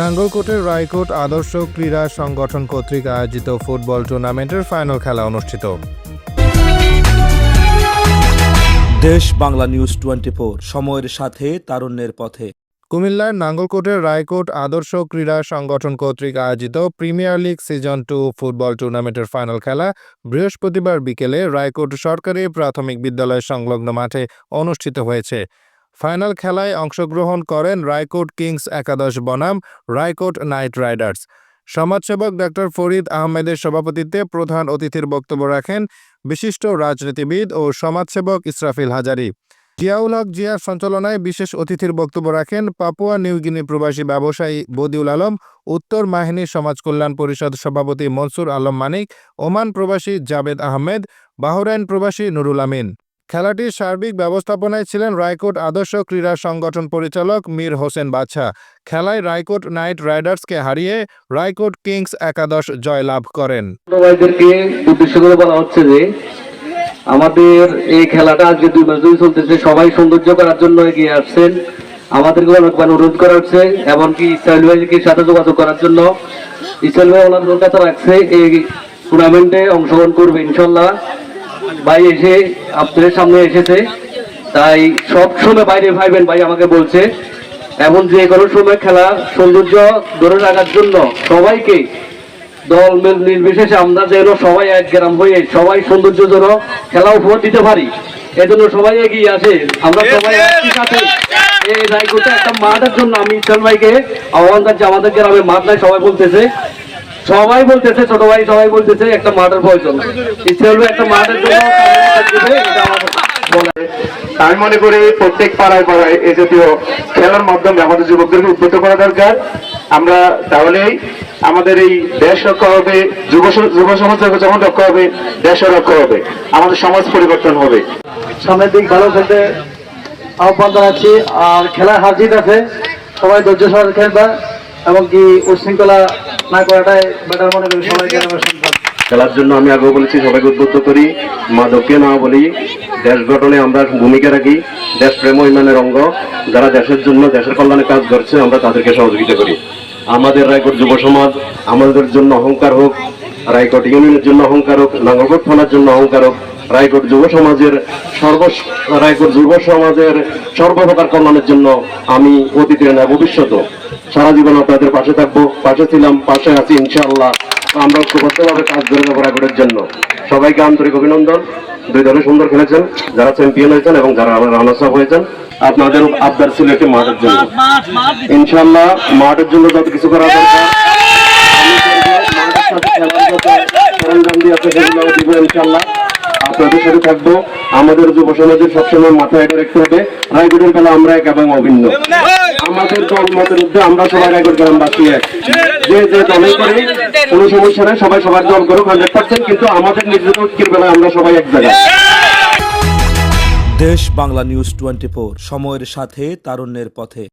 নাঙ্গলকোটের রায়কোট আদর্শ ক্রীড়া সংগঠন কর্তৃক আয়োজিত ফুটবল টুর্নামেন্টের ফাইনাল খেলা অনুষ্ঠিত। দেশ বাংলা নিউজ টোয়েন্টি সময়ের সাথে তারুণ্যের পথে। কুমিল্লার নাঙ্গলকোটের রায়কোট আদর্শ ক্রীড়া সংগঠন কর্তৃক আয়োজিত premier league season two football টুর্নামেন্টের ফাইনাল খেলা বৃহস্পতিবার বিকেলে রায়কোট সরকারি প্রাথমিক বিদ্যালয় সংলগ্ন মাঠে অনুষ্ঠিত হয়েছে। ফাইনাল খেলায় অংশগ্রহণ করেন রায়কোট কিংস একাদশ বনাম, রায়কোট নাইট রাইডার্স। সমাজসেবক ডক্টর ফরিদ আহমেদের সভাপতিত্বে প্রধান অতিথির বক্তব্য রাখেন বিশিষ্ট রাজনীতিবিদ ও সমাজসেবক ইসরাফিল হাজারি। জিয়াউল হক জিয়ার সঞ্চালনায় বিশেষ অতিথির বক্তব্য রাখেন পাপুয়া নিউগিনি প্রবাসী ব্যবসায়ী বদিউল আলম, উত্তর মাহিনী সমাজ কল্যাণ পরিষদ সভাপতি মনসুর আলম মানিক, ওমান প্রবাসী জাবেদ আহমেদ, বাহরাইন প্রবাসী নুরুল আমিন। খেলাটির সার্বিক ব্যবস্থাপনায় ছিলেন রায়কোট আদর্শ ক্রীড়া সংগঠন পরিচালক মীর হোসেন বাছা খেলায় রায়কোট নাইট রাইডার্সকে হারিয়ে রায়কোট কিংস একাদশ জয়লাভ করেন। আমাদের এই খেলাটা আজকে দুই ধরে চলতেছে, সবাই সৌন্দর্য করার জন্য এগিয়ে আসছেন। আমাদেরকে অনেকবার অনুরোধ করা হচ্ছে, এমনকি ইসরায়েল ভাইকে সাথে যোগাযোগ করার জন্য। ইসরায়েল ভাই ওনাদের কাছে রাখছে, এই টুর্নামেন্টে অংশগ্রহণ করবে, ইনশাল্লাহ। ভাই এসে, আপনাদের সামনে এসেছে। তাই সব সময় বাইরে ভাইবেন ভাই আমাকে বলছে। এমন যে কোনো সময় খেলা, সৌন্দর্য ধরে রাখার জন্য সবাইকে দল মেল নির্বিশেষে আমরা যেন সবাই এক গ্রাম হয়ে সবাই সৌন্দর্য যেন খেলা উপহার দিতে পারি। এজন্য সবাই এগিয়ে আসে আমরা সবাই সাথে এই রায়কোটে একটা মাঠের জন্য আমি ইসলাম ভাইকে আহ্বান জানাচ্ছি। আমাদের গ্রামে মাঠ নাই, সবাই বলতেছে। সবাই বলতেছে ছোট ভাই সবাই বলতেছে একটা মাঠের প্রয়োজন একটা মাঠের জন্য আমি মনে করি প্রত্যেক পাড়ায় পাড়ায় এই জাতীয় খেলার মাধ্যমে আমাদের যুবকদেরকে উদ্বুদ্ধ করা দরকার। আমরা তাহলেই আমাদের এই দেশ রক্ষা হবে যুব যুব সমাজ যখন রক্ষা হবে দেশও রক্ষা হবে আমাদের সমাজ পরিবর্তন হবে। সামনের দিক ভালো খেলতে আহ্বান জানাচ্ছি আর খেলায় হার জিত আছে। সবাই ধৈর্য সহকারে খেলবে। এবং কি উশৃঙ্খলা না করাটাই বেটার মনে করি খেলার জন্য আমি আগেও বলেছি, সবাইকে উদ্বুদ্ধ করি। মাদককে না বলি, দেশ গঠনে আমরা ভূমিকা রাখি দেশ প্রেম ইমানের অঙ্গ। যারা দেশের জন্য, দেশের কল্যাণে কাজ করছে, আমরা তাদেরকে সহযোগিতা করি। আমাদের রায়কোট যুব সমাজ আমাদের জন্য অহংকার হোক রায়কোট ইউনিয়নের জন্য অহংকার হোক নাঙ্গলকোট থানার জন্য অহংকার হোক রায়কোট যুব সমাজের সর্ব রায়কোট যুব সমাজের সর্বপ্রকার কল্যাণের জন্য আমি অতীতে না ভবিষ্যৎ সারা জীবন আপনাদের পাশে থাকব, পাশে ছিলাম, পাশে আছি ইনশাআল্লাহ। আমরা ঐক্যবদ্ধভাবে কাজ করে যাব রায়কোটের জন্য। সবাইকে আন্তরিক অভিনন্দন। দুই দলে সুন্দর খেলেছেন, যারা চ্যাম্পিয়ন হয়েছেন এবং যারা রানার্স আপ হয়েছেন। আপনাদের আবদার ছিল একটি মাঠের জন্য। ইনশাআল্লাহ, মাঠের জন্য যত কিছু করা দরকার। ইনশাআল্লাহ। আপনাদের সাথে থাকব। আমাদের যুব সমাজের সবসময় মাথায় এটা রাখতে হবে। রায়গড়ের বেলা আমরা এক এবং অভিন্ন। আমাদের দল মতের মধ্যে আমরা সবাই রায়গড় গ্রামবাসী এক। যে যে দলে করে, কোনো সমস্যা নেই, সবাই সবার দল করুক হান্ড্রেড পার্সেন্ট কিন্তু আমাদের নিজেদের ঐক্যের বেলায় আমরা সবাই এক জায়গায়। দেশ বাংলা নিউজ টোয়েন্টি সময়ের সাথে, তারুণ্যের পথে।